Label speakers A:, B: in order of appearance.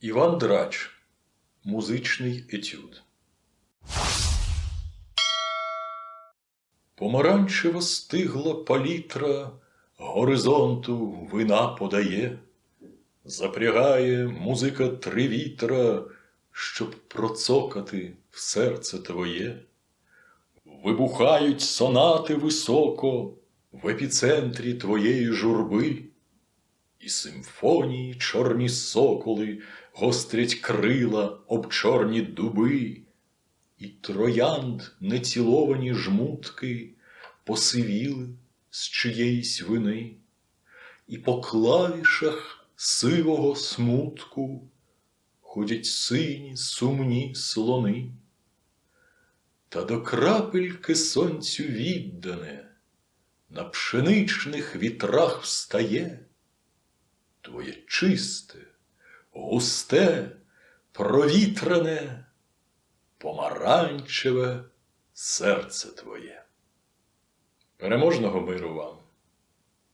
A: Іван Драч. Музичний етюд. Помаранчево стигла палітра, горизонту вина подає, запрягає музика три вітра, щоб процокати в серце твоє. Вибухають сонати високо в епіцентрі твоєї журби, і симфонії чорні соколи гострять крила об чорні дуби, і троянд неціловані жмутки посивіли з чиєїсь вини, і по клавішах сивого смутку ходять сині сумні слони. Та до крапельки сонцю віддане, на пшеничних вітрах встає твоє чисте, густе, провітрене, помаранчеве серце твоє. Переможного миру вам!